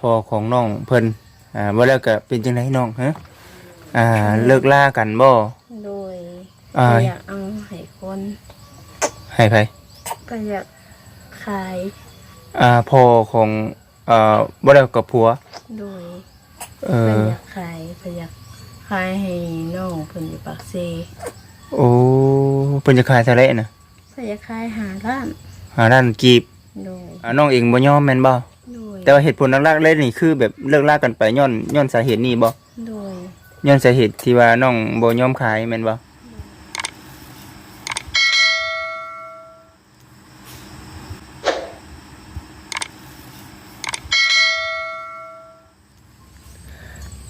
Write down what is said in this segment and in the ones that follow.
พ่อของน้องเพิ่นอ่าบ่แล้วก็เป็นจังไดน้องฮะอ่าเลิกลากันบ่โดยอ่าก็อยากเอาให้คนให้ไผก็อยากขายอ่าพ่อของอ่าบ่แล้วกับผัว โดยเอก็อ อยากขายก็อยากขายให้น้องเพิ่นอยู่ปากเซโอ้เพิ่นจะขายเท่าไหร่น่ะก็อยากขายหาล้านหาด้านกีบโดยอ่าน้องเองบ่ยอมแม่นบ่โดย แต่ว่าเหตุผลหลักๆเลยนี่คือแบบเลิกลากันไปย้อนย้อนสาเหตุนี้บ่โดยย้อนสาเหตุที่ว่าน้องบ่ยอมขายแม่นบ่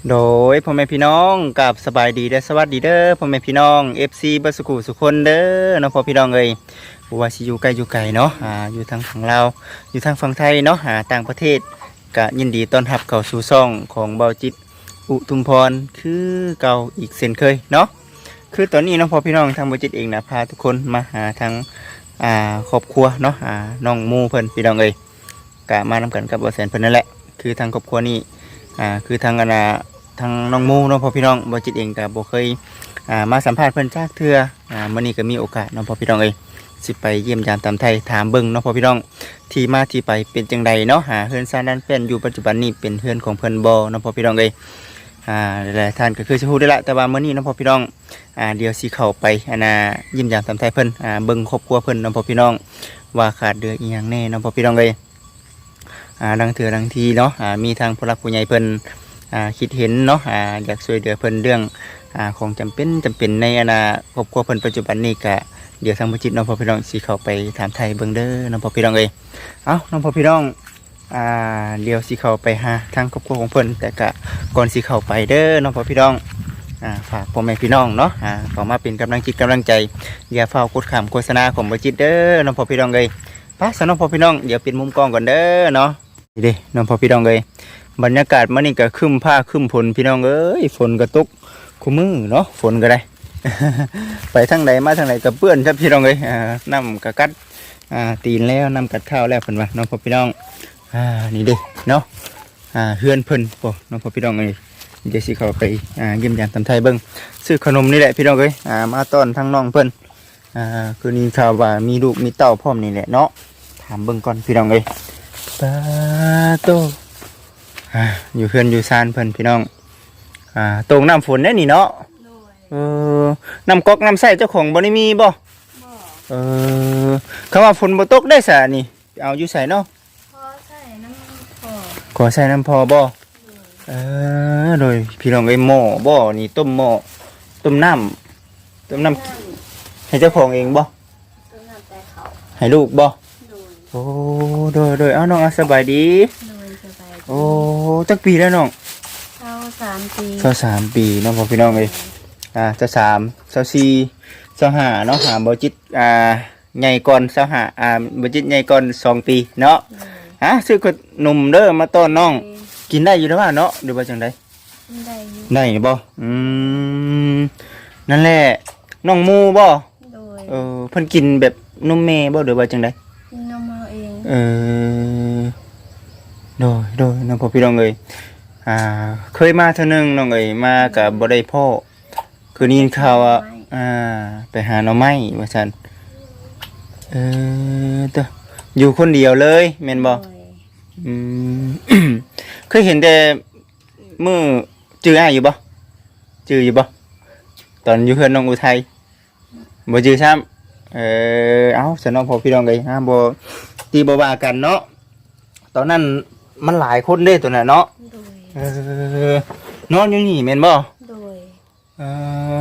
โดยพ่อแม่พี่น้องกับสบายดีและสวัสดีเด้อพ่อแม่พี่น้อง FC บัสกุสุคนเด้อเนาะพ่อพี่น้องเอ้ย บ่ว่าสิอยู่ใกล้อยู่ไกลเนาะอ่าอยู่ทางฝั่งลาวอยู่ทางฝั่งไทยเนาะหาต่างประเทศก็ยินดีต้อนรับเข้าสู่ช่องของเบาจิตอุทุมพรคือเก่าอีกเช่นเคยเนาะคือตอนนี้เนาะพอพี่น้องทางบริจิตเองนะพาทุกคนมาหาทางอ่าครอบครัวเนาะอ่าน้องมูเพิ่นพี่น้องเอ้ยกะมานำกันกับบแสนเพิ่นนั่นแหละคือทางครอบครัวนี้อ่าคือทางอนาทางน้องมูเนาะพอพี่น้องบริจิตเองก็บ่เคยอ่ามาสัมภาษณ์เพิ่นจากเทื่ออ่ามื้อนี้ก็มีโอกาสเนาะพอพี่น้องเอ้ย สิไปเยี่ยมยามตามไทยถามเบิ่งเนาะพ่อพี่น้อง ที่มาที่ไปเป็นจังใดเนาะหาเฮือนซานนั้นเป็นอยู่ปัจจุบันนี้เป็นเฮือนของเพิ่นบ่เนาะพ่อพี่น้องเอ้ยอ่าหลายท่านก็คือจะพูดได้ละแต่ว่าเมื่อนี้เน้องพ่อพี่น้องอ่าเดี๋ยวสิเข้าไปอันน่ะยิ้มยามตามไทยเพิ่นอ่าเบิ่งครอบครัวเพิ่นเน้องพ่อพี่น้อง ว่าขาดเดืออีหยังแน่เน้องพ่อพี่น้องเลยอ่าดังเถื่อดังทีเนาะอ่ามีทางผู้หลักผู้ใหญ่เพิ่นอ่าคิดเห็นเนาะอ่าอยากช่วยเหลือเพิ่นเรื่องอ่าของจำเป็นจำเป็นในอนาครอบครัวเพิ่นปัจจุบันนี้ก็ เดี๋ยวทางผู้จิตน้องพ่อพี่น้องสิเขาไปถามไทยเบิงเด้อน้องพ่อพี่น้องเลยเอ้าน้องพ่อพี่น้องอ่าเดี๋ยวสิเขาไปหาทางครอบครัวของเพิ่นแต่กะก่อนสิเขาไปเด้อน้องพ่อพี่น้องอ่าฝากพ่อแม่พี่น้องเนาะอ่าข้ามาเป็นกำลังจิตกำลังใจอย่าเฝ้ากดขามโฆษณาของบูจิตเด้อน้องพ่อพี่น้องเลยไปสน้องพ่อพี่น้องเดี๋ยวเป็นมุมกล้องก่อนเด้อเนาะนี่เด้น้องพ่อพี่น้องเลยบรรยากาศมื้อนี้ก็คึ้มผ้าคึ้มฝนพี่น้องเอ้ยฝนก็ตกคู่มือเนาะฝนก็ได้ ไปทางใดมาทางไหนก็เปื้อนครับพี่น้องเลยอ่าน้ำกะกัดอ่าตีนแล้วน้ำกัดข้าวแล้วเพิ่นว่าน้องพ่อพี่น้องอ่านี่เด้เนาะอ่าเฮือนเพิ่นโอ้น้องพ่อพี่น้องเอ้ยเดี๋ยวสิเข้าไปอ่าเยี่ยมยามตำไทยเบิ่งซื้อขนมนี่แหละพี่น้องเอ้ยอ่ามาต้อนทั้งน้องเพิ่นอ่าคือนี่ข่าวว่ามีลูกมีเต้าพร้อมนี่แหละเนาะถามเบิ่งก่อนพี่น้องเอ้ยปาโตอ่าอยู่เฮือนอยู่ซานเพิ่นพี่น้องอ่าตรงน้ำฝนได้นี่เนาะโดย เออน้ำก๊อกน้ำใส่เจ้าของบ่ได้มีบ่บ่เออคำว่าฝนบ่ตกได้ซะนี่ เอาอยู่ใส่เนาะพอใส่น้ำพอขอใส่น้ำพอบ่เออโดยพี่น้องไอ้หม้อบ่นี่ต้มหม้อต้มน้ำต้มน้ำให้เจ้าของเองบ่ต้นน้ำแต่เขาให้ลูกบ่โดยโอ้โดยโดยเอาน้องอะสบายดีโดยสบายดีโอ้จักปีแล้วน้องเก้าสามปีเจ้าสามปีเน้องพ่อพี่น้องเอ้ย อ่าเจ้าสามเจ้าสี่เจ้าห้าเนาะหาบ่จิตอ่าใหญ่ก่อนเจ้าห้าอ่าบ่จิตใหญ่ก่อนสองปีเนาะโดยฮะซื้อขนมเด้อมาต้อนน้อง กินได้อยู่แล้วว่าเนาะหรือว่าจังไดได้อยู่ได้บ่อืมนั่นแหละน้องหมูบ่โดยเออเพิ่นกินแบบนมแม่บ่หรือว่าจังไดกินนมเอาเองเออโดยโดยน้องพ่อพี่น้องเอ้ยอ่า เคยมาเท่านึงน้องเอ้ยมากับบ่ได้พ่อ คือได้ยินข่าวว่าอ่า ไปหาหน่อไม้ว่าซั่นเออเด้ออยู่คนเดียวเลยแม่นบ่โดยอืม เคยเห็นแต่มือจื้ออ้ายอยู่บ่จื้ออยู่บ่ตอนอยู่เพื่อนน้องอุทัยบ่จื้อซ้ำเออเอ้าสนองพอพี่น้องเลยฮะบ่ตีบ่ว่ากันเนาะตอนนั้นมันหลายคนเด้ตัวน่ะเนาะโดยเออนอนอยู่นี่แม่นบ่โดยเอ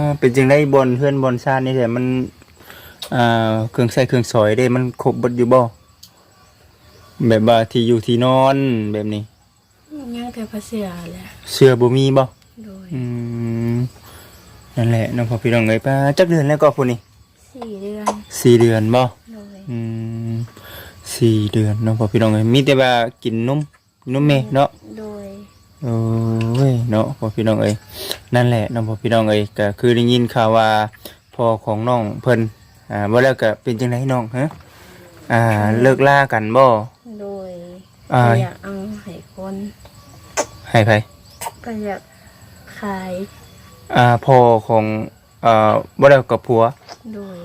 อเป็นจังได๋บนเพื่อนบนชาตินี่แต่มันอ่าเครื่องใช้เครื่องสอยเด้มันครบเบิดอยู่บ่แบบว่าที่อยู่ที่นอนแบบนี้ยังแต่ภาษาแหละเสื้อบ่มีบ่โดยอืมนั่นแหละน้องพ่อพี่น้องเอ้ยป้าจักเดือนแล้วก็พุ่นนี่สี่เดือนสี่เดือนบ่โดยอืมสี่เดือนน้องพ่อพี่น้องเอ้ยมีแต่ว่ากินนมนมแม่เนาะโดย โอ้ยเนาะพ่อพี่น้องเอ้ยนั่นแหละน้องพ่อพี่น้องเอ้ยก็คือได้ยินข่าวว่าพ่อของน้องเพิ่นอ่าบ่แล้วก็เป็นจังไดน้องฮะอ่าเลิกลากันบ่โดยอ่าก็อยากเอาให้คนอให้ไผก็อยากขายอ่าพ่อของเอ่อบ่ได้กับผัวโดย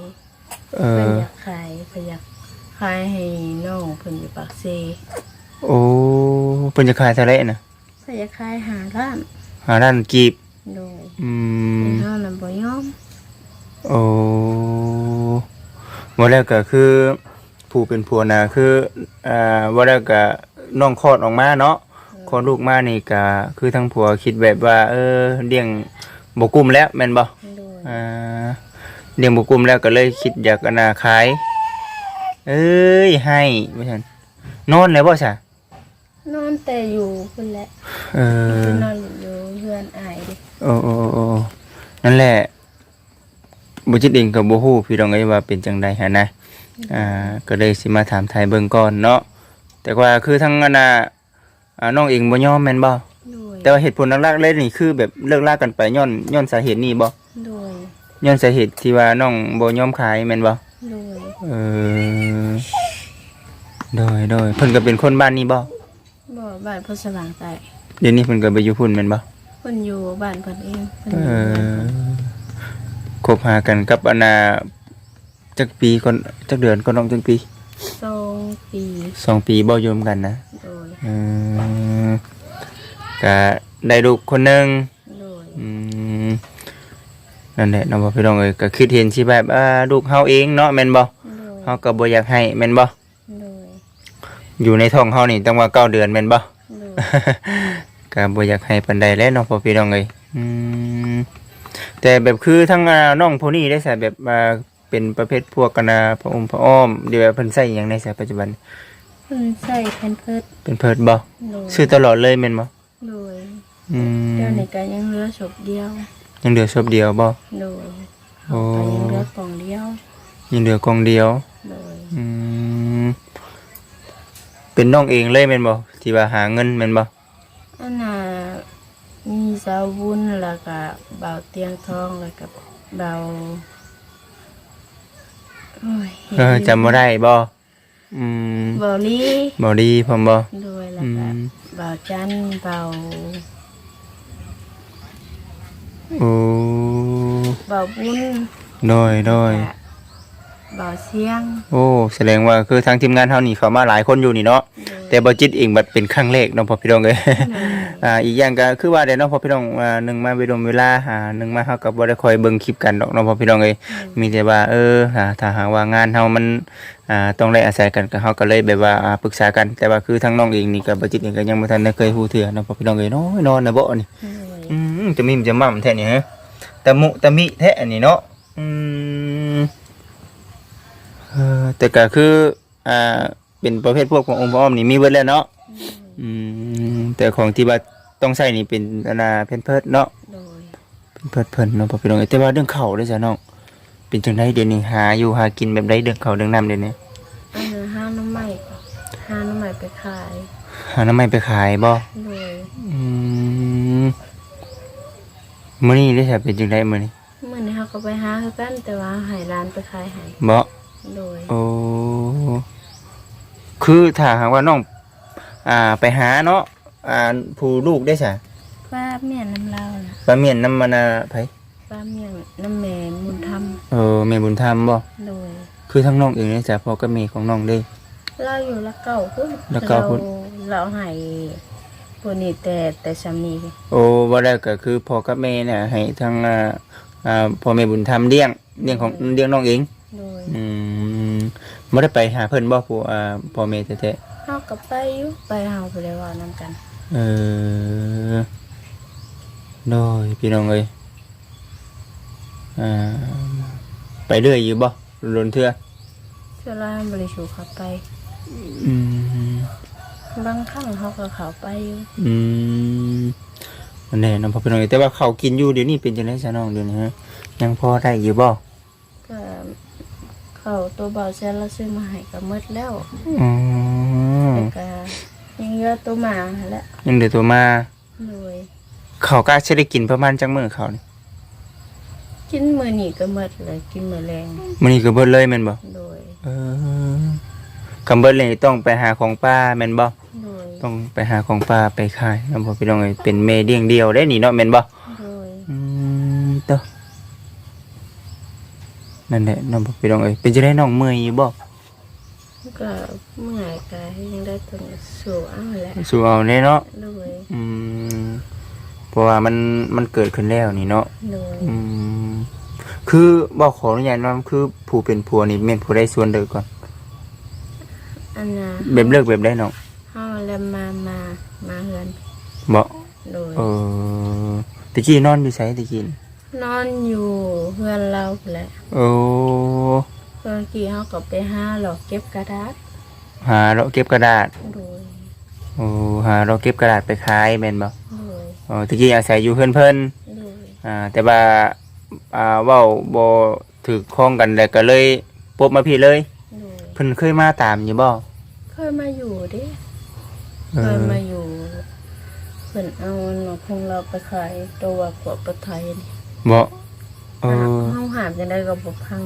เอก็ออยากขายก็อยากขายให้น้องเพิ่นอยู่ปากเซโอ้เพิ่นจะขายเท่าไหร่น่ะ ก็อยากขายหาร้านหาด้านกีบโดยอืมเป็นเฮานํบ่ยอมโอ้บ่แล้วก็คือ ผู้เป็นผัวน่ะคืออ่าบ่แล้วก็น้องคลอดออกมาเนาะคลอดลูกมานี่ก็คือทั้งผัวคิดแบบว่า เออเลี้ยงบ่กุ้มแล้วแม่นบ่โดยอ่าเลี้ยงบ่กุ้มแล้วก็เลยคิดอยากอนาขาย เอ้ยให้ว่าซั่นนอนแล้วบ่ซะ นอนแต่อยู่เพิ่นแหละเออเพิ่นนอนอยู่เฮือนอายเดิโอ้โอ้โอ้โอ้นั่นแหละบุจิตเองกับบูฮู้พี่น้องเอ้ยว่าเป็นจังใดฮะนะอ่าก็เลยสิมาถามไทยเบิ่งก่อนเนาะแต่ว่าคือทั้งอันน่ะอ่าน้องเองบ่ยอมแม่นบ่โดยแต่ว่าเหตุผลหลักๆเลยนี่คือแบบเลิกลากันไปย้อนย้อนสาเหตุนี้บ่โดยย้อนสาเหตุที่ว่าน้องบ่ยอมขายแม่นบ่โดยเออโดยโดยเพิ่นก็เป็นคนบ้านนี้บ่ บ่บ้านเพิ่นสว่างใต้เดี๋ยวนี้เพิ่นก็ไปอยู่พุ่นแม่นบ่เพิ่นอยู่บ้านเพิ่นเองเพิ่นเออยู่บ้านอเพิ่นคบหากันกับอนนาจักปีคนจักเดือนก็น้องจักปีสองปีสองปีบ่อยมกันนะโดยเออก็ได้ลูกคนหนึ่งโดย อืมนั่นแหละเน้องพี่น้องเอ้ยก็คิดเห็นสิแบบอ่าลูกเฮาเองเนาะแม่นบ่โดยเฮาก็บ่อยากให้แม่นบ่โดย อยู่ในท้องเฮานี่ตั้งว่าเก้าเดือนแม่นบ่ โดย ก็บ่อยากให้ปานใดแล้วเนาะพ่อพี่น้องเอ้ยอืมแต่แบบคือทั้งอ่าน้องผู้นี้ได้ใส่แบบอ่าเป็นประเภทพวกกันนะพระอมพระอ้อมเดี๋ยวเพิ่นใส่หยังในสายปัจจุบัน เพิ่นใส่แพนเพิร์ดเป็นเพิดบ่โดยซื้อตลอดเลยแม่นบ่โดยอืมเดี๋ยวนี้ก็ยังเหลือศพเดียว ยังเหลือศพเดียวบ่ โดยโอ้ ก็ยังเหลือกล่องเดียว ยังเหลือกองเดียว โดยอืม เป็นน้องเองเลยแม่นบ่ที่ว่าหาเงินแม่นบ่อันน่ะมีสาวบุญแล้วก็เบาเตียงทองแล้วก็เบาโอ้ยเออจำบ่ได้บ่อืมเบาลีบ่ดีพร้อมบ่โดยแล้วอืก็มเบาจันทร์เบาโอ้เบาบุญโดยโดยแล้วก็เบาเสียง โอ้แสดงว่าคือทางทีมงานเฮานี่เข้ามาหลายคนอยู่นี่เนาะโดยแต่บ่จิตเองบัดเป็นครั้งแรกเนาะพ่อพี่น้องเอ้ยโดยอ่าอีกอย่างก็คือว่าเดี๋ยวเนาะพ่อพี่น้องอ่าหนึ่งมาเวลาเวลาหาหนึ่งมาเฮาก็บ่ได้คอยเบิ่งคลิปกันดอกเนาะพ่อพี่น้องเอ้ยมีแต่ว่าเอออ่าถ้าหากว่างานเฮามันอ่าต้องได้อาศัยกันก็เฮาก็เลยแบบว่าอ่าปรึกษากัน แต่ว่าคือทางน้องเองนี่ก็บ่จิตเองก็ยังบ่ทันได้เคยฮู้เทื่อเนาะพ่อพี่น้องเอ้ยน้อยนอนนะบ่นี่โดยอืมจะมีมจะม่ํแท้นี่ฮะตะมุตะมิแท้อันนี้เนาะอืม เออแต่ก็คืออ่าเป็นประเภทพวกขององค์พระอ้อมนี่มีเบิดแล้วเนาะอืมแต่ของที่ว่าต้องใส่นี่เป็นอนาเพนเพิร์ดเนาะโดยเป็นเพิร์ดเพิ่นเนาะพอพี่น้องเอ้ยแต่ว่าเรื่องเข่าเด้อจ้ะน้องเป็นจังไดเดี๋ยวนี้หาอยู่หากินแบบใดเรื่องเข่าเรื่องน้ำเดี๋ยวนี้อันนั้นห้าน้ำใหม่ห้าน้ำใหม่ไปขายหาน้ำมันไปขายบ่โดยอืมมื้อนี้ได้จ้ะเป็นจังไดมื้อนี้ เมื่อนี้เขาก็ไปหาคือกันแต่ว่าใหายร้านไปขายใหายบ่ โดย โอ้คือถ้าหากว่าน้อง อ่าไปหาเนาะอ่าผู้ลูกได้จ้ะป้าเมียน้ำเล่านะปลาเมียนน้ำมันน่ะไผป้าเมียน้ำแม่มุนทเออแม่บุญธรรมบ่ำโดย คือทั้งน้องเองได้จ้ะพ่อกับแม่ของน้องเด้ เราอยู่ละเก่าพุ่นละเก้าพุ่น เราเราใหายปุ่นี่แต่แต่สามีโอ้ว่าได้ก็คือพ่อกับแม่เนี่ยให้ทางอ่าอ่าพ่อแม่บุญธรรมเลี้ยงเลี้ยงของเลี้ยงน้องเอง โดย อืม บ่ได้ไปหาเพิ่นบ่ผู้อ่าพ่อแม่แท้เฮากับไปอยู่ไปเฮาไปเลยว่านำกันๆเออโดยพี่น้องเอ้ยอ่าไปเรื่อยอยู่บ่ลนเทื่อเชื่อว่าบริสุทธิ์เขาไป อืม บางครั้งเขาก็เขาไปอยู่อืมนั่นแหละน้องพ่อพี่น้องเอ้ยแต่ว่าเขาวกินอยู่เดี๋ยวนี้เป็นจังได๋ซะน้องเดี๋ยวนี้ฮะยังพอได้อยู่บ่ก็ เขาตัวเบาเซนเราซื้อมาให้ก็หมดแล้วอืมแล้วก็ยังเหลือตัวหมาหั่นแหละยังเดือตัวมา โดยเขาก็จะได้กินประมาณจังมื้อเขานี่กินมื้อนี้ก็หมดเลยกินมื้อแรงมื้อนี้ก็เบิดเลยแม่นบ่โดย เออคำเบิดเลยต้องไปหาของป้าแม่นบ่โดยต้องต้องไปหาของป่าไปขายน้ำพอพี่น้องเอ้ยเป็นเมเดียงเดียวได้นี่เนาะแม่นบ่ นั่นแหละน้องพอพี่น้องเอ้ยเป็นจะได้น้องเมื่อยอยู่บ่ก็เมื่อยกายยังได้ต้องสู้เอาแหละสู้เอาแน่เนาะโดยอืมเพราะว่ามันมันเกิดขึ้นแล้วนี่เนาะโดยอืมคือบอกขออนุญาตว่าคือผู้เป็นผัวนี่แม่นผู้ได้ส่วนเด้อก่อนอันน่ะแบบเลิกแบบได้น้องเฮาแล้วมามามาเฮือนบ่โดยเออตะกี้นอนอยู่ไสตะกี้ นี่นอนอยู่เฮือนเราแหละโอ้เมื่อกี้เฮาก็ไปหาหลอกเก็บกระดาษหาเราะเก็บกระดาษโดยโอ้หาเราะเก็บกระดาษไปขายแม่นบ่โดยอ๋อตะกี้อาศัยอยู่เพิ่นเพิ่นโดยอ่าแต่ว่าอ่าเว้าบ่ถูกข้องกันแล้วก็เลยปบมาพี่เลย โดยเพิ่นเคยมาตามอยู่บ่เคยมาอยู่เด้เอเคยอมาอยู่เพิ่นเอาหนอกของเราไปขายตัวกว่าประไทยนี่ บ่เออเฮาหามจังได๋ก็บ่พัง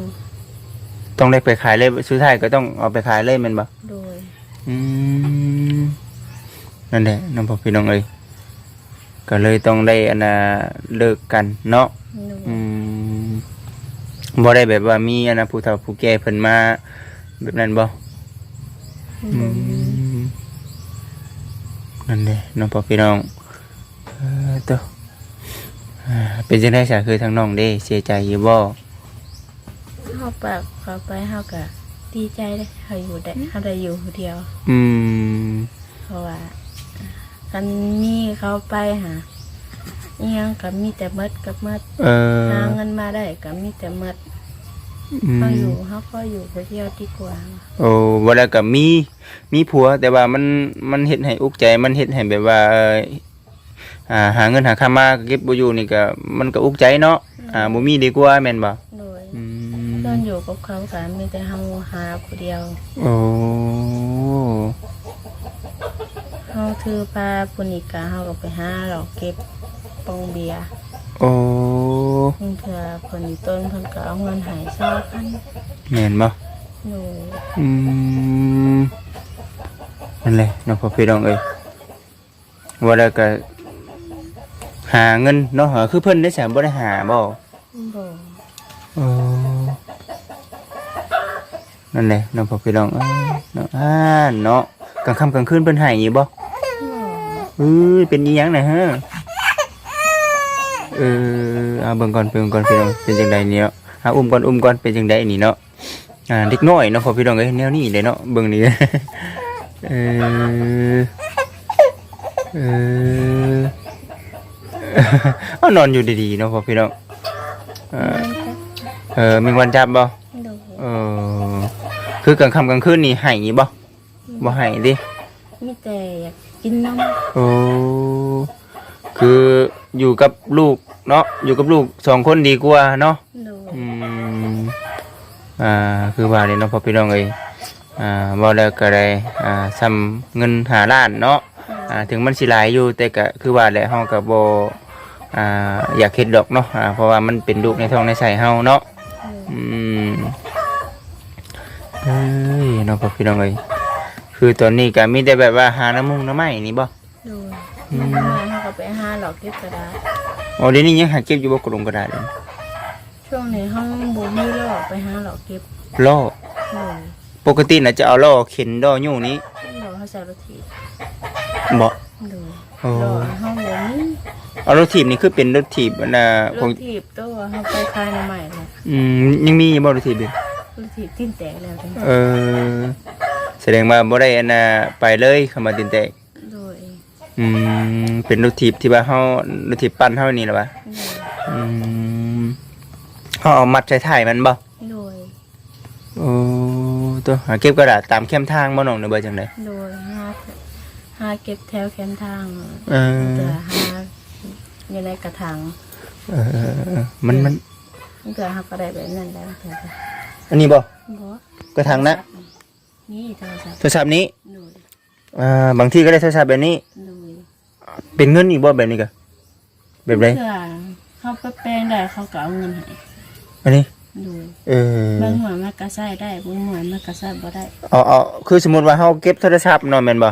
ต้องได้ไปขายเลยสุดท้ายก็ต้องเอาไปขายเลยแม่นบ่โดยอืมนั่นแหละน้องพ่อพี่น้องเอ้ยก็เลยต้องได้อันน่ะเลิกกันเนาะโดยอืมบ่ได้แบบว่ามีอันน่ะผู้เฒ่าผู้แก่เพิ่นมาแบบนั้นบ่อืมนั่นแหละน้องพ่อพี่น้องเออตัวอ่า เป็นจังได๋ซะคือทางน้องเด้เสียใจอยู่บ่เฮาปากเขาไปเฮาก็ดีใจเด้เฮาอยู่ได้เฮาได้อยู่ผู้เดียว อืมเพราะว่าคันมีเขาไปหาอิหยังก็มีแต่หมดกับหมดเออหาเงินมาได้ก็มีแต่หมดอืเฮาอมยู่เฮาก็อยู่ผู้เดียวดีกว่าโอ้บ่แล้วก็มี มีผัวแต่ว่ามันมันเฮ็ดให้อุกใจมันเฮ็ดให้แบบว่าเอ่อ อ่าหาเงินหาค่ามาเก็บบ่อยู่นี่ก็มันก็อุกใจเนาะอ่าบ่มีดีกว่าแม่นบ่โดยอืมตอนอยู่กับเขาก็มีแต่เฮาหาผู้เดียวโอ้เฮาถือปลาปุนิกาเฮาก็ไปหาหลอกเก็บปองเบียร์โอ้เพิ่นเถื่อเพิ่นต้นเพิ่นก็เอาเงินใหายซอพันแม่นบ่โดยอืมนั่นแหละเนาะพ่อพี่น้องเอ้ยว่าแล้วก็ หาเงินเนาะหาคือเพิ่นได้แสนบ่ได้หาบ่บ่โอ้นั่นแหละน้องพ่อพี่น้องเอ้ยเนาะอ่าเนาะกลางค่ำกลางคืนเพิ่นให้อยู่บ่บ่เอ้ยเป็นอีหยังน่ะฮะเออเอาเบิ่งก่อนเบิ่งก่อนพี่น้องเป็นจังไดเนี่ยเนาะเอาอุ้มก่อนอุ้มก่อนเป็นจังไดนี่เนาะอ่าเด็กน้อยเนาะพ่อพี่น้องเอ้ยแนวนี้เลยเนาะเบิ่งนี่เออเออ เอานอนอยู่ดีๆเนาะพ่อพี่น้องเออเออมีวันจับบ่โดยเออคือกลางค่ำกลางคืนนี่ให้บ่บ่ให้ดิมีแต่อยากกินนมโอ้คืออยู่กับลูกเนาะอยู่กับลูกสองคนดีกว่าเนาะโดยอืมอ่าคือว่าเนี่ยเนาะพ่อพี่น้องเอ้ยอ่าบ่แล้วก็ได้อ่าซ้ำเงินหาล้านเนาะ อ่าถึงมันสิหลายอยู่แต่ก็คือว่าแหละเฮาก็บ่อ่าอยากเฮ็ดดอกเนาะอ่าเพราะว่ามันเป็นลูกในท้องในไส้เฮาเนาะอืมเอ้ยน้องพ่อพี่น้องเอ้ยคือตอนนี้ก็มีแต่แบบว่าหาน้ำมุงน้ำไม้นี่บ่โดยมาเฮาก็ไปหาหลอกเก็บกระดาษอ๋อเดี๋ยวนี้ยังหาเก็บอยู่บ่กระดงกระดาษเลยช่วงนี้เฮาบ่มีหลอกไปหาหลอกเก็บล่อโดยปกติน่ะจะเอาล่อเข็นดออยู่นี้หลอกเฮาใส่รถถี บบ่โดยโอ้หลอกเฮาบ่มีเอารถถีบนี่คือเป็นรถถีบอันน่ะรของถถีบตัวเฮาไปคายน้ำใหม่แล้วอืมยังมีอยู่บ่รถถีบอยู่รถถีบติ้นแตกแล้วจังเออ แสดงว่าบ่ได้อันน่ะไปเลยเข้ามาตินแตกโดยอืมเป็นรถถีบที่ว่าเฮารถถีบปั้นเฮานี่ล่ะวะโดยอืมเฮาเอามัดใส่ท้ายมันบ่โดยโอ้ตัวหาเก็บกระดาษตามแคมทางบ่น้องเด้อเบ่จังได๋โดยหาหาเก็บแถวแคมทางเออเพื่อหาอยู่ในกระถางเออมันมันเพื่อหาก็ได้แบบนั้นแล้วเถอะอันนี้บ่บ่กระถางนะนี่โทรศัพท์โทรศัพท์นี้โดยอ่าบางทีก็ได้โทรศัพท์แบบนี้โดยเป็นเงินอีกบ่แบบนี้ก็แบบไรเพื่อเขาไปแปลงได้เขาก็เอาเงินให้อันนี้โดยเออบางหัวมันก็ใช้ได้บางหัวมันก็ใช้บ่ได้เอาเอาคือสมมุติว่าเฮาเก็บโทรศัพท์เนาะแม่นบ่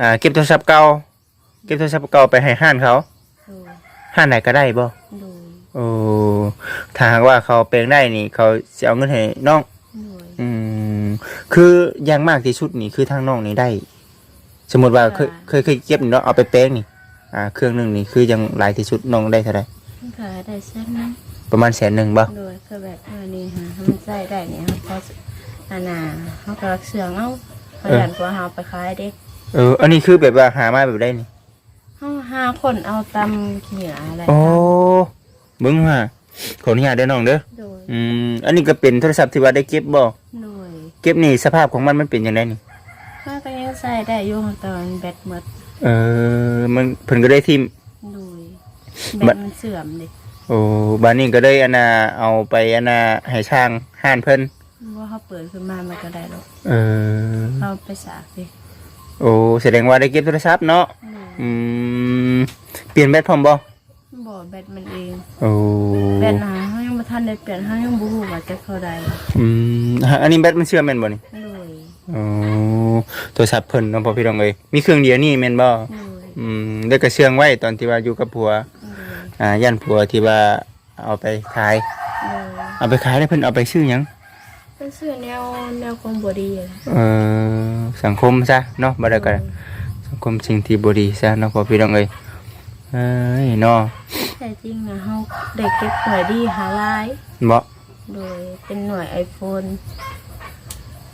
อ่าเก็บโทรศัพท์เก่าเก็บโทรศัพท์เก่าไปให้ห้านเขาโดยห้านไหนก็ได้บ่โดยโอ้ถ้าหากว่าเขาแปลงได้นี่ เขาจะเอาเงินให้น้อง โดยอืมคืออย่างมากที่สุดนี่คือทางน้องนี่ได้ สมมติว่าเคยเคยเคยเก็บนี่เนาะเอาไปแปลงนี่ อ่า เครื่องหนึงนี่คือยังหลายที่สุดน้องได้เท่าไหร่มันขายได้เส้นนะประมาณแสนหนึ่งบ่โดยคือแบบเออนี่ฮะให้มันใส่ได้เนี่ยเขาพออันน่ะเขาก็เสืองเอาเขาอยากว่าเขาไปขายเด็ก เออ อันนี้คือแบบว่าหามาแบบได้นี่เขาห้าคนเอาตำขี้เหนียวอะไรโอ้เบิ้งฮะขออนุญาตเด้อน้องเด้อโดยอืมอันนี้ก็เป็นโทรศัพท์ที่ว่าได้เก็บบ่โดยเก็บนี่สภาพของมันมันเป็นยังไงนี่ถ้าก็ยังใส่ได้อยุ่งตอนแบตหมดเออ มันเพิ่นก็ได้ทิม โดยแบบัด ตมันเสื่อมดิโอ้บานนี้ก็ได้อันน่ะเอาไปอันน่ะให้ช่างห้านเพิ่นว่าเขาเปิดขึ้นมามันก็ได้หรอกเออเขาไปสากดิ โอ้แสดงว่าได้เก็บโทรศัพท์เนาะโดยอืมเปลี่ยนแบตพร้อมบ่บอกแบตมันเองโอ้แบตหาเขายังมาทันได้เปลี่ยนเขายังบรูว่าจะเข้าได้อืมฮะอันนี้แบตมันเชื่อมแม่นบ่นี่โดยโอ้โทรศัพท์เพิ่นเนาะพ่อพี่น้องเอ้ยมีเครื่องเดียวนี่แม่นบ่โดยอืมได้ก็เชื่องไว้ตอนที่ว่าอยู่กับผัวโดยอ่าย่านผัวที่ว่าเอาไปขาย โดยเอาไปขายแล้วเพิ่นเอาไปซื้อหยัง เป็นเสื้อแนวแนวคอมบอดี้อะเอ่อสังคมซะเนาะบ่ได้ก็สังคมสิ่งที่บ่ดีซะเนาะพ่อพี่น้องเอ้ยเอ้ยเนาะแต่จริงนะเขาเด็กเก็บหน่วยดีหาลาย บ่โดยเป็นหน่วยไอโฟน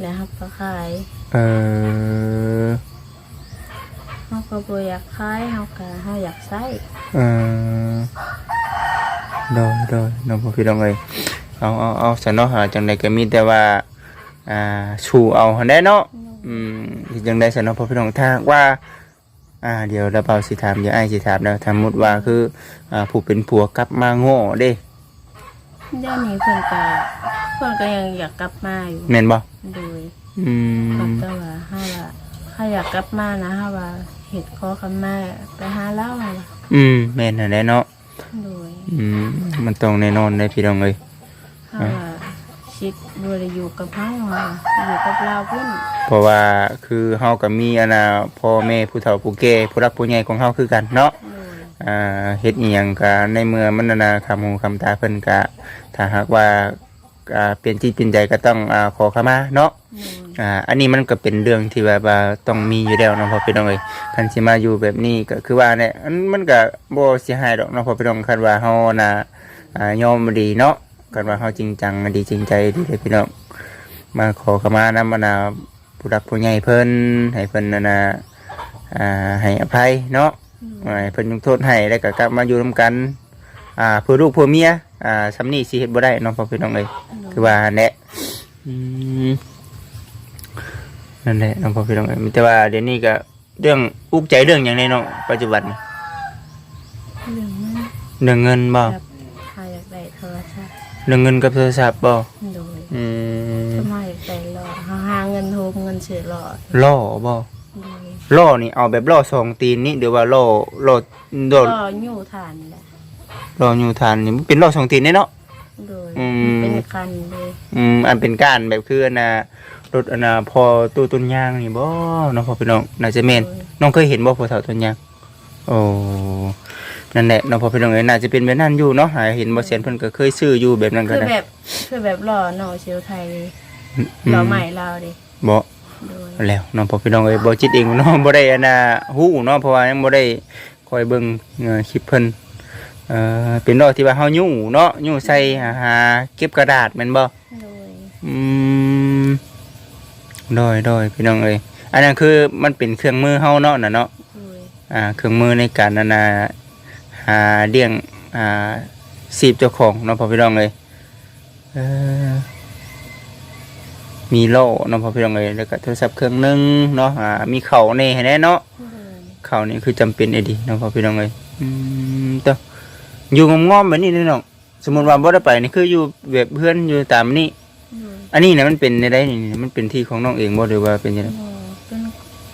แล้วเขาก็ขายเอ่อเขาก็บ่อยากขายเขาก็เขาอยากใช้เอ่อโดยโดยเนาะพ่อพี่น้องเอ้ย เอาเอาเอาซะเนาะหาจังไดก็มีแต่ว่าอ่าชูเอาหั่นแหละเนาะอืมที่จังได้สนอพอพี่น้องถ้าหากว่า อ่า เดี๋ยวเราเบาสิถามเดี๋ยวไอ้ายสิถามแล้วสมมติว่าคืออ่าผู้เป็นผัวกลับมาโง่เด้เดี๋ยวนี้เพิ่นก็เพิ่นก็ยังอยากกลับมาอยู่แม่นบ่โดยอืมแต่ว่าถ้าว่าถ้าอยากกลับมานะถ้าว่าเห็ดคอคำมาไปหาเล่าล่ะอืมแม่นนั่นแหละเนาะโดยอืมมันต้องแน่นอนได้พี่น้องเอ้ย ถ้าว่าชิดบริอยู่กับเขาอะอยู่กับเราเพิ่นเพราะว่าคือเฮาก็มีอันน่ะพ่อแม่ผู้เฒ่าผู้แก่ผู้รักผู้ใหญ่ของเฮาคือกันเนาะโดยอ่าเฮ็ดอีหยังก็ในเมื่อมันนานาคำหูคำตาเพิ่นก็ถ้าหากว่าอ่าเปลี่ยนจิตเปลี่ยนใจก็ต้องอ่าขอขมาเนาะโดยอ่าอันนี้มันก็เป็นเรื่องที่แบบว่าต้องมีอยู่แล้วเนาะพอพี่น้องเอ้ยคันสิมาอยู่แบบนี้ก็คือว่าเนี่ยอันมันก็บ่เสียหายดอกเนาะพอพี่น้องคันว่าเฮาน่ะอ่ายอมดีเนาะ คันว่าเฮาจริงจังดีจริงใจดีเลยพี่น้องมาขอขมานำมานาผู้รักผู้ใหญ่เพิ่นให้เพิ่นนั่นน่ะอ่าให้อภัยเนาะให้เพิ่นยกโทษให้แล้วก็กลับมาอยู่ร่วมกันอ่าเพื่อลูกเพื่อเมียอ่าสำนี้สิเฮ็ดบ่ได้เนาะพอพี่น้องเอ้ยคือว่าแหละอืมนั่นแหละน้องพ่อพี่น้องเอ้ยมีแต่ว่าเดี๋ยวนี้ก็เรื่องอุกใจเรื่องอย่างในน้องปัจจุบันนี่เรื่องนั้นเรื่องเงินบ่ เรื่องเงินกับโทรศัพท์บ่โดยอืมทำไมอยากได้หล่อหาหาเงินโทรเงินเสียหล่อล่อบ่โดยล่อนี่เอาแบบล่อสองตีนนี่หรือว่าล่อล่อโดดก็อยู่ฐานแหละล่ออยู่ทานนี่มันเป็นล่อสองตีนแน่เนาะ โดยอืม เป็นคันเลยอืมอันเป็นการแบบคืออันน่ะรถอันน่ะพอตู้ต้นยางนี่บ่น้องพ่อพี่น้องน่าจะแม่นน้องเคยเห็นบ่พอเฒ่าต้นยางโอ้ นั่นแหละน้องพ่อพี่น้องเอ้ยน่าจะเป็นแบบนั้นอยู่เนาะหาเห็นบ่เสียนเพิ่นก็เคยซื้ออยู่แบบนั้นก็คือได้แบบคือแบบหล่อหน่อเชียวไทยอืมหล่อใหม่เราดิบ่โดยแล้วน้องพ่อพี่น้องเอ้ยบ่จิตเองเนาะบ่ได้อันน่ะฮู้เนาะเพราะว่ายังบ่ได้คอยเบิ่งเอ่อคลิปเพิ่นเอ่อเป็นดอกที่ว่าเฮายู่เนาะยู่ใส่หาหาเก็บกระดาษแม่นบ่โดยอืมโดยโดยพี่น้องเอ้ยอันนั้นคือมันเป็นเครื่องมือเฮาเนาะน่ะเนาะโดยอ่าเครื่องมือในการนานา หาเลี้ยงอ่าสีบเจ้าของเนาะพอพี่น้องเลยเออมีโล่เนาะพอพี่น้องเลยแล้วก็โทรศัพท์เครื่องหนึงเนาะอ่ามีเข่าในให้แน่เนาะโดยเข่านี่คือจำเป็นไอ้ดีเนาะพอพี่น้องเลยอืมเต้ออยู่งอมๆแบบนี้นี่น้องสมมติว่าบ่ได้ไปนี่คืออยู่แบบเพื่อนอยู่ตามนี่โดยอันนี้นะมันเป็นในได้นี่มันเป็นที่ของน้องเองบ่หรือว่าเป็นยังไงโดยเป็น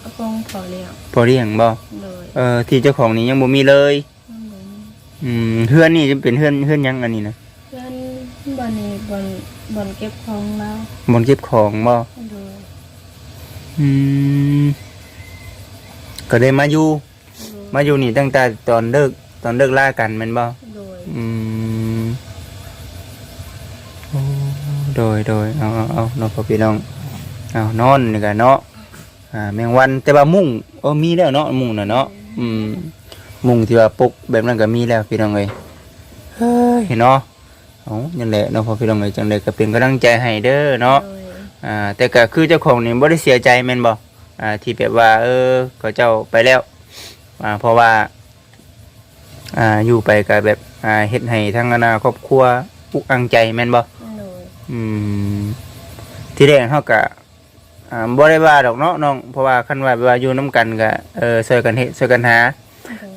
กระโปรงขอเลี้ยงพอเรียงบ่โดยเออที่เจ้าของนี่ยังบ่มีเลยโดย อืมเฮือนนี่จะเป็นเฮือนเฮือนหยังอันนี้นะเพื่อนบอนนี้บอนบอนเก็บของเราบนเก็บของบ่โดยอืมก็เลยมาอยู่มาอยู่นี่ตั้งแต่ตอนเลิกตอนเลิกล่ากันแมันบ่ โดยอืมโอ้โดยโดยเอาเอาเอาเนาะพ่อพี่น้องเอานอนนี่กันเนาะอ่าแมงวันแต่ว่ามุ้งโอ้มีแล้วเนาะมุ้งน่ะเนาะอืม มุ้งที่ว่าปลุกแบบนั้นก็มีแล้วพี่น้องเอ้ยเฮ้ยเนาะเอาจังไดเนาะพ่อพี่น้องเอ้ยจังไดก็เป็นกำลังใจให้เด้อเนาะโดยอ่าแต่ก็คือเจ้าของนี่บ่ได้เสียใจแม่นบ่อ่าที่แบบว่า เออเขาเจ้าไปแล้วอ่าเพราะว่าอ่าอยู่ไปก็แบบอ่าเฮ็ดให้ทั้งอนาครอบครัวอุกอังใจแม่นบ่โดยอืมที่แรกเฮาก็อ่าบ่ได้ว่าดอกเนาะน้องเพราะว่าคันว่าแบบว่าอยู่นํกันก็เออช่วยกันเฮ็ดช่วยกันหา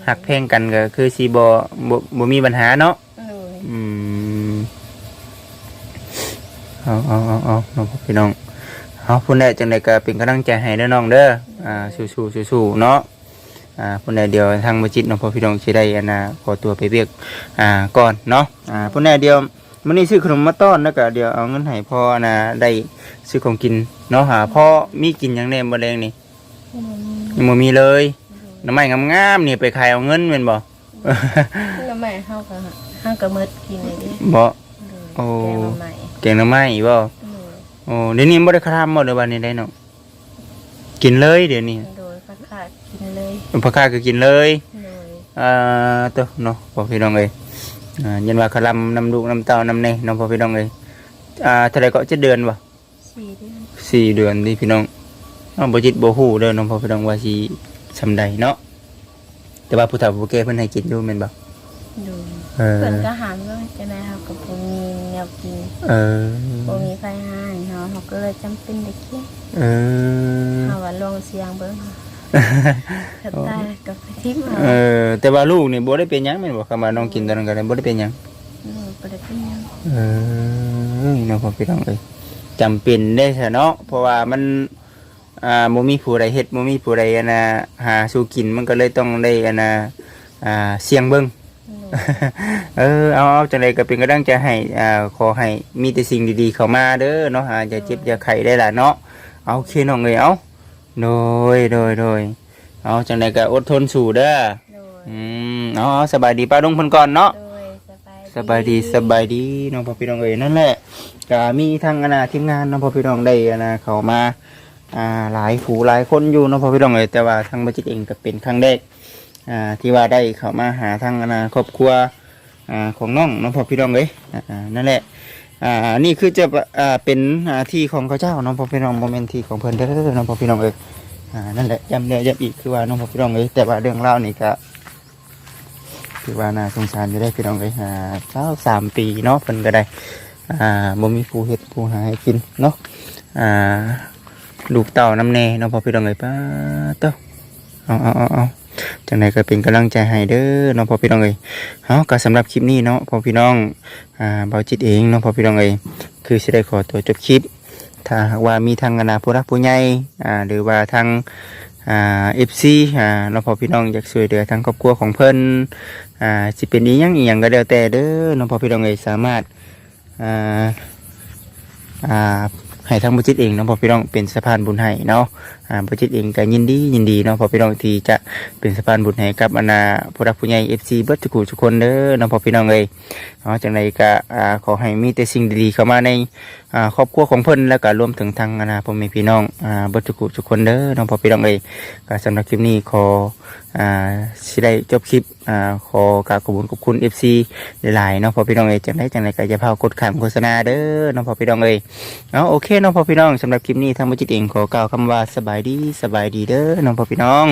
หักเพลงกันก็คือสิบ่บ่บ่มีปัญหาเนาะโดยอืมเอาเอาเอาเอาน้องพี่น้องเอาพูดได้จังไดก็เป็นกำลังใจให้เด้อน้องเด้ออ่าสู้ๆสู้ๆเนาะอ่าพูดได้เดียวทางมจิตน้องพ่อพี่น้องสิได้อันน่ะขอตัวไปเรียกอ่าก่อนเนาะอ่าพูดได้เดียวมื้อนี้ซื้อขนมมาต้อนแล้วก็เดี๋ยวเอาเงินให้พ่อน่ะได้ซื้อของกินเนาะหาพ่อมีกินหยังแน่บ่แดงนี่ยังบ่มีเลย น้ำไม้งามๆนี่ไปขายเอาเงินแม่นบ่แล้วแม่เฮาก็เฮาก็หมดกินเลยดิบ่โดยโอ้ แกงมาใหม่แกงหน้ำไม้บ่โดยโอ้เดี๋ยวนี้บ่ได้ครามบ่เดี๋ยววันนี้ได้เนาะกินเลยเดี๋ยวนี้โดยก็ขาดกินเลยพ่อค้าก็กินเลยโดยอ่าตัวเนาะพ่อพี่น้องเอ้ยอ่ายันว่าคลำน้ำลูกน้ำเต้าน้ำเนน้องพ่อพี่น้องเอ้ยอ่าเท่าไหรก็จะเดือนบ่ สี่เดือนสี่เดือนนี่พี่น้องน้องบ่จิตบ่ฮู้เด้อน้องพ่อพี่น้องว่าสิ ซำใดเนาะแต่ว่าผู้เฒ่าผู้แก่เพิ่นให้กินอยู่แม่นบ่โดยเออเพิ่นก็หามว่าจะได้เฮาก็บ่มีแนวกินเออบ่มีไฟให้เฮาเฮาก็เลยจำเป็นได้กินเออเฮาว่าลองเสียงเบิ่งถ้าตายก็ไปทิ่มเอเอาอแต่ว่าลูกนี่บ่ได้เป็นหยังแม่นบ่คำว่าน้องกินตอนนั้นก็ได้บ่ได้เป็นหยังโดยบ่ได้เป็นหยังเออน้องพ่อพี่น้องเอ้ยจำเป็นได้ซะเนาะเพราะว่ามัน อ่าบ่มีผู้ใดเฮ็ดบ่มีผู้ใดอันน่ะหาสู่กินมันก็เลยต้องได้อันน่ะอ่าเสี่ยงเบิ่งโดยเออเอาเอาจังไดก็เป็นกำลังใจให้อ่าขอให้มีแต่สิ่งดีๆเข้ามาเด้อเนาะอ่าอย่าเจ็บอย่าไข้ได้ล่ะเนาะเอาโอเคน้องเอ้ยเอาโดยโดยโดยเอาจังไดก็อดทนสู้เด้อโดยอืมเอาเอาสบายดีป้าลุงเพิ่นก่อนเนาะโดยสบายสบายดีสบายดีน้องพ่อพี่น้องเอ้ยนั่นแหละก็มีทางอนาทีมงานน้องพ่อพี่น้องได้อนาเข้ามา อ่าหลายผู้หลายคนอยู่น้องพ่อพี่น้องเอ้ยแต่ว่าทางบัจิตเองก็เป็นครั้งแรกอ่าที่ว่าได้เข้ามาหาทางอนาครอบครัวอ่าของน้องน้องพ่อพี่น้องเอ้ยอ่านั่นแหละอ่านี่คือจะอ่าเป็นอ่าที่ของเขาเจ้าน้องพ่อพี่น้องโมเมนต์ที่ของเพิ่นเด้อน้องพ่อพี่น้องเอ้ยอ่านั่นแหละย้ำแล้วย้ำอีกคือว่าน้องพ่อพี่น้องเอ้ยแต่ว่าเรื่องเล่านี่ก็คือว่าน่าสงสารอยู่ได้พี่น้องเลยอ่าเช้าสามปีเนาะเพิ่นก็ได้อ่าบ่มีผู้เฮ็ดผู้หาให้กินเนาะอ่า ลูกเต่าน้ำแน่เนาะพอพี่น้องเลยป้าเต้าเอาเอาเอาเอาจังไดก็เป็นกำลังใจให้เด้อเนาะพอพี่น้องเลยเอาก็สำหรับคลิปนี้เนาะพอพี่น้องอ่าเบาจิตเองเนาะพอพี่น้องเลยคือสิได้ขอตัวจบคลิป ถ้าหากว่ามีทางอนาผู้รักผู้ใหญ่อ่าหรือว่าทางอ่าเอฟซีอ่าเราพอพี่น้องอยากช่วยเหลือทางครอบครัวของเพิ่นอ่าสิเป็นอีหยังอีหยังก็แล้วแต่เด้อน้องพอพี่น้องเอยสามารถอ่าอ่า ให้ทางบุจิตเองเนาะพอพี่น้องเป็นสะพานบุญให้เนาะอ่าบุจิตเองก็ยินดียินดีเนาะพอพี่น้องที่จะเป็นสะพานบุญให้กับอนาผู้รักผู้ใหญ่เอฟซีเบิร์ตทุกคนเด้อน้องพอพี่น้องเลย เอาจังไรก็ขอให้มีแต่สิ่งดีๆเข้ามาในครอบครัวของเพิ่นแล้วก็รวมถึงทางอนาพ่อแม่พี่น้องอบัตุกุทุกคนเด้อน้องพ่อพี่น้องเอ้ยก็สำหรับคลิปนี้ขอสิได้จบคลิปขอกราบขอบคุณขอบคุณ FC หลายๆน้องพ่อพี่น้องเอ้ยจังไดจังไดก็จะพากดข้ามโฆษณาเด้อน้องพ่อพี่น้องเอ้ยเอาโอเคน้องพ่อพี่น้องสำหรับคลิปนี้ทางบัจิตเองขอกล่าวคำว่าสบายดีสบายดีเด้อน้องพ่อพี่น้อง